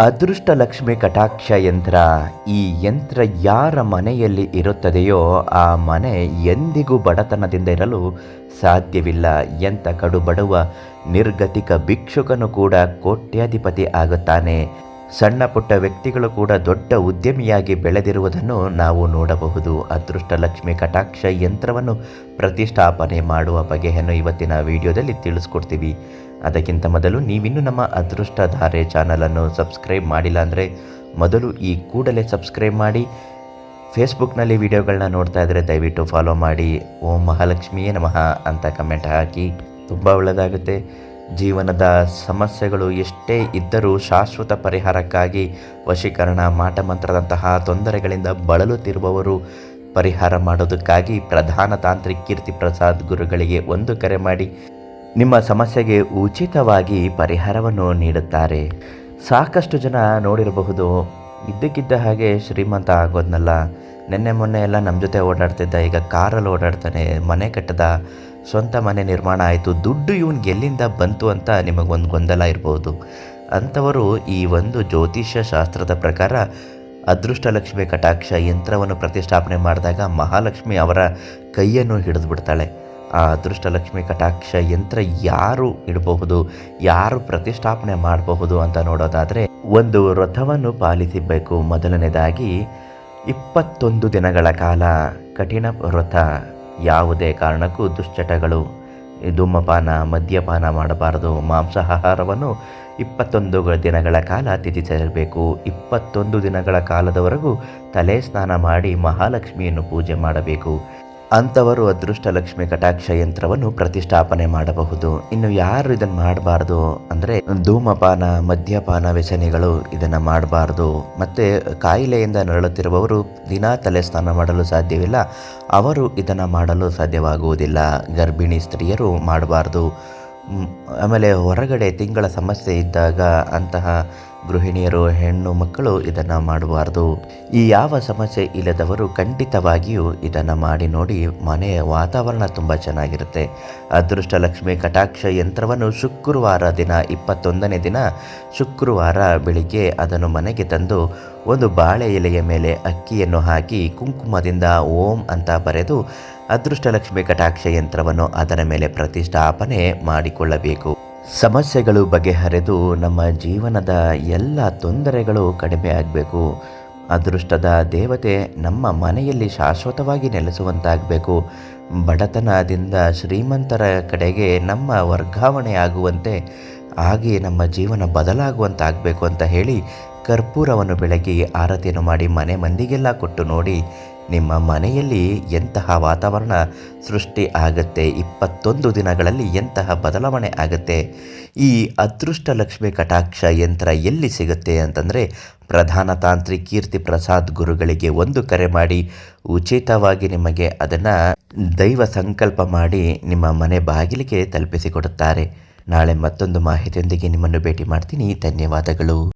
ಅದೃಷ್ಟ ಲಕ್ಷ್ಮಿ ಕಟಾಕ್ಷ ಯಂತ್ರ ಈ ಯಂತ್ರ ಯಾರ ಮನೆಯಲ್ಲಿ ಇರುತ್ತದೆಯೋ ಆ ಮನೆ ಎಂದಿಗೂ ಬಡತನದಿಂದ ಇರಲು ಸಾಧ್ಯವಿಲ್ಲ. ಎಂತ ಕಡುಬಡುವ ನಿರ್ಗತಿಕ ಭಿಕ್ಷುಕನು ಕೂಡ ಕೋಟ್ಯಾಧಿಪತಿ ಆಗುತ್ತಾನೆ. ಸಣ್ಣ ಪುಟ್ಟ ವ್ಯಕ್ತಿಗಳು ಕೂಡ ದೊಡ್ಡ ಉದ್ಯಮಿಯಾಗಿ ಬೆಳೆದಿರುವುದನ್ನು ನಾವು ನೋಡಬಹುದು. ಅದೃಷ್ಟ ಲಕ್ಷ್ಮಿ ಕಟಾಕ್ಷ ಯಂತ್ರವನ್ನು ಪ್ರತಿಷ್ಠಾಪನೆ ಮಾಡುವ ಬಗೆಯನ್ನು ಇವತ್ತಿನ ವಿಡಿಯೋದಲ್ಲಿ ತಿಳಿಸ್ಕೊಡ್ತೀವಿ. ಅದಕ್ಕಿಂತ ಮೊದಲು ನೀವಿನ್ನೂ ನಮ್ಮ ಅದೃಷ್ಟಧಾರೆ ಚಾನಲನ್ನು ಸಬ್ಸ್ಕ್ರೈಬ್ ಮಾಡಿಲ್ಲ ಅಂದರೆ ಮೊದಲು ಈ ಕೂಡಲೇ ಸಬ್ಸ್ಕ್ರೈಬ್ ಮಾಡಿ. ಫೇಸ್ಬುಕ್ನಲ್ಲಿ ವಿಡಿಯೋಗಳನ್ನ ನೋಡ್ತಾ ಇದ್ದರೆ ದಯವಿಟ್ಟು ಫಾಲೋ ಮಾಡಿ. ಓಂ ಮಹಾಲಕ್ಷ್ಮಿಯೇ ನಮಃ ಅಂತ ಕಮೆಂಟ್ ಹಾಕಿ. ತುಂಬ ಒಳ್ಳೆಯದಾಗುತ್ತೆ ಜೀವನದ ಸಮಸ್ಯೆಗಳು ಎಷ್ಟೇ ಇದ್ದರೂ ಶಾಶ್ವತ ಪರಿಹಾರಕ್ಕಾಗಿ ವಶೀಕರಣ ಮಾಟಮಂತ್ರದಂತಹ ತೊಂದರೆಗಳಿಂದ ಬಳಲುತ್ತಿರುವವರು ಪರಿಹಾರ ಮಾಡೋದಕ್ಕಾಗಿ ಪ್ರಧಾನ ತಾಂತ್ರಿಕ ಕೀರ್ತಿ ಪ್ರಸಾದ್ ಗುರುಗಳಿಗೆ ಒಂದು ಕರೆ ಮಾಡಿ, ನಿಮ್ಮ ಸಮಸ್ಯೆಗೆ ಉಚಿತವಾಗಿ ಪರಿಹಾರವನ್ನು ನೀಡುತ್ತಾರೆ. ಸಾಕಷ್ಟು ಜನ ನೋಡಿರಬಹುದು, ಇದ್ದಕ್ಕಿದ್ದ ಹಾಗೆ ಶ್ರೀಮಂತ ಆಗೋದ್ನಲ್ಲ. ನಿನ್ನೆ ಮೊನ್ನೆ ಎಲ್ಲ ನಮ್ಮ ಜೊತೆ ಓಡಾಡ್ತಿದ್ದ, ಈಗ ಕಾರಲ್ಲಿ ಓಡಾಡ್ತಾನೆ, ಮನೆ ಕಟ್ಟದ ಸ್ವಂತ ಮನೆ ನಿರ್ಮಾಣ ಆಯಿತು. ದುಡ್ಡು ಇವನ್ಗೆ ಎಲ್ಲಿಂದ ಬಂತು ಅಂತ ನಿಮಗೊಂದು ಗೊಂದಲ ಇರ್ಬೋದು. ಅಂಥವರು ಈ ಒಂದು ಜ್ಯೋತಿಷ್ಯ ಶಾಸ್ತ್ರದ ಪ್ರಕಾರ ಅದೃಷ್ಟ ಲಕ್ಷ್ಮಿ ಕಟಾಕ್ಷ ಯಂತ್ರವನ್ನು ಪ್ರತಿಷ್ಠಾಪನೆ ಮಾಡಿದಾಗ ಮಹಾಲಕ್ಷ್ಮಿ ಅವರ ಕೈಯನ್ನು ಹಿಡಿದು ಬಿಡ್ತಾಳೆ. ಆ ಅದೃಷ್ಟ ಲಕ್ಷ್ಮಿ ಕಟಾಕ್ಷ ಯಂತ್ರ ಯಾರು ಇಡಬಹುದು, ಯಾರು ಪ್ರತಿಷ್ಠಾಪನೆ ಮಾಡಬಹುದು ಅಂತ ನೋಡೋದಾದರೆ ಒಂದು ವ್ರತವನ್ನು ಪಾಲಿಸಬೇಕು. ಮೊದಲನೇದಾಗಿ ಇಪ್ಪತ್ತೊಂದು ದಿನಗಳ ಕಾಲ ಕಠಿಣ ವ್ರತ ಯಾವುದೇ ಕಾರಣಕ್ಕೂ ದುಶ್ಚಟಗಳು ಧೂಮಪಾನ, ಮದ್ಯಪಾನ ಮಾಡಬಾರದು. ಮಾಂಸಾಹಾರವನ್ನು ಇಪ್ಪತ್ತೊಂದು ದಿನಗಳ ಕಾಲ ತ್ಯಜಿಸಬೇಕು. ಇಪ್ಪತ್ತೊಂದು ದಿನಗಳ ಕಾಲದವರೆಗೂ ತಲೆ ಸ್ನಾನ ಮಾಡಿ ಮಹಾಲಕ್ಷ್ಮಿಯನ್ನು ಪೂಜೆ ಮಾಡಬೇಕು. ಅಂಥವರು ಅದೃಷ್ಟ ಲಕ್ಷ್ಮಿ ಕಟಾಕ್ಷ ಯಂತ್ರವನ್ನು ಪ್ರತಿಷ್ಠಾಪನೆ ಮಾಡಬಹುದು. ಇನ್ನು ಯಾರು ಇದನ್ನು ಮಾಡಬಾರ್ದು ಅಂದರೆ ಧೂಮಪಾನ, ಮದ್ಯಪಾನ ವ್ಯಸನಿಗಳು ಇದನ್ನು ಮಾಡಬಾರ್ದು. ಮತ್ತು ಕಾಯಿಲೆಯಿಂದ ನರಳುತ್ತಿರುವವರು ದಿನಾ ತಲೆ ಸ್ನಾನ ಮಾಡಲು ಸಾಧ್ಯವಿಲ್ಲ. ಅವರು ಇದನ್ನು ಮಾಡಲು ಸಾಧ್ಯವಾಗುವುದಿಲ್ಲ. ಗರ್ಭಿಣಿ ಸ್ತ್ರೀಯರು ಮಾಡಬಾರ್ದು. ಆಮೇಲೆ ಹೊರಗಡೆ ತಿಂಗಳ ಸಮಸ್ಯೆ ಇದ್ದಾಗ ಅಂತಹ ಗೃಹಿಣಿಯರು, ಹೆಣ್ಣು ಮಕ್ಕಳು ಇದನ್ನು ಮಾಡಬಾರ್ದು. ಈ ಯಾವ ಸಮಸ್ಯೆ ಇಲ್ಲದವರು ಖಂಡಿತವಾಗಿಯೂ ಇದನ್ನು ಮಾಡಿ ನೋಡಿ ಮನೆಯ ವಾತಾವರಣ ತುಂಬ ಚೆನ್ನಾಗಿರುತ್ತೆ. ಅದೃಷ್ಟ ಲಕ್ಷ್ಮಿ ಕಟಾಕ್ಷ ಯಂತ್ರವನ್ನು ಶುಕ್ರವಾರ ದಿನ, ಇಪ್ಪತ್ತೊಂದನೇ ದಿನ ಶುಕ್ರವಾರ ಬೆಳಿಗ್ಗೆ ಅದನ್ನು ಮನೆಗೆ ತಂದು ಒಂದು ಬಾಳೆ ಎಲೆಯ ಮೇಲೆ ಅಕ್ಕಿಯನ್ನು ಹಾಕಿ ಕುಂಕುಮದಿಂದ ಓಂ ಅಂತ ಬರೆದು ಅದೃಷ್ಟ ಲಕ್ಷ್ಮಿ ಕಟಾಕ್ಷ ಯಂತ್ರವನ್ನು ಅದರ ಮೇಲೆ ಪ್ರತಿಷ್ಠಾಪನೆ ಮಾಡಿಕೊಳ್ಳಬೇಕು. ಸಮಸ್ಯೆಗಳು ಬಗೆಹರಿದು ನಮ್ಮ ಜೀವನದ ಎಲ್ಲ ತೊಂದರೆಗಳು ಕಡಿಮೆ ಆಗಬೇಕು. ಅದೃಷ್ಟದ ದೇವತೆ ನಮ್ಮ ಮನೆಯಲ್ಲಿ ಶಾಶ್ವತವಾಗಿ ನೆಲೆಸುವಂತಾಗಬೇಕು. ಬಡತನದಿಂದ ಶ್ರೀಮಂತರ ಕಡೆಗೆ ನಮ್ಮ ವರ್ಗಾವಣೆ ಆಗುವಂತೆ ಆಗಿ ನಮ್ಮ ಜೀವನ ಬದಲಾಗುವಂತಾಗಬೇಕು ಅಂತ ಹೇಳಿ ಕರ್ಪೂರವನ್ನು ಬೆಳಗ್ಗೆ ಆರತಿಯನ್ನು ಮಾಡಿ ಮನೆ ಮಂದಿಗೆಲ್ಲ ಕೊಟ್ಟು ನೋಡಿ, ನಿಮ್ಮ ಮನೆಯಲ್ಲಿ ಎಂತಹ ವಾತಾವರಣ ಸೃಷ್ಟಿ ಆಗುತ್ತೆ, ಇಪ್ಪತ್ತೊಂದು ದಿನಗಳಲ್ಲಿ ಎಂತಹ ಬದಲಾವಣೆ ಆಗುತ್ತೆ, ಈ ಅದೃಷ್ಟ ಲಕ್ಷ್ಮಿ ಕಟಾಕ್ಷ ಯಂತ್ರ ಎಲ್ಲಿ ಸಿಗುತ್ತೆ ಅಂತಂದರೆ ಪ್ರಧಾನ ತಾಂತ್ರಿ ಕೀರ್ತಿ ಪ್ರಸಾದ್ ಗುರುಗಳಿಗೆ ಒಂದು ಕರೆ ಮಾಡಿ, ಉಚಿತವಾಗಿ ನಿಮಗೆ ಅದನ್ನು ದೈವ ಸಂಕಲ್ಪ ಮಾಡಿ ನಿಮ್ಮ ಮನೆ ಬಾಗಿಲಿಗೆ ತಲುಪಿಸಿಕೊಡುತ್ತಾರೆ ನಾಳೆ ಮತ್ತೊಂದು ಮಾಹಿತಿಯೊಂದಿಗೆ ನಿಮ್ಮನ್ನು ಭೇಟಿ ಮಾಡ್ತೀನಿ. ಧನ್ಯವಾದಗಳು.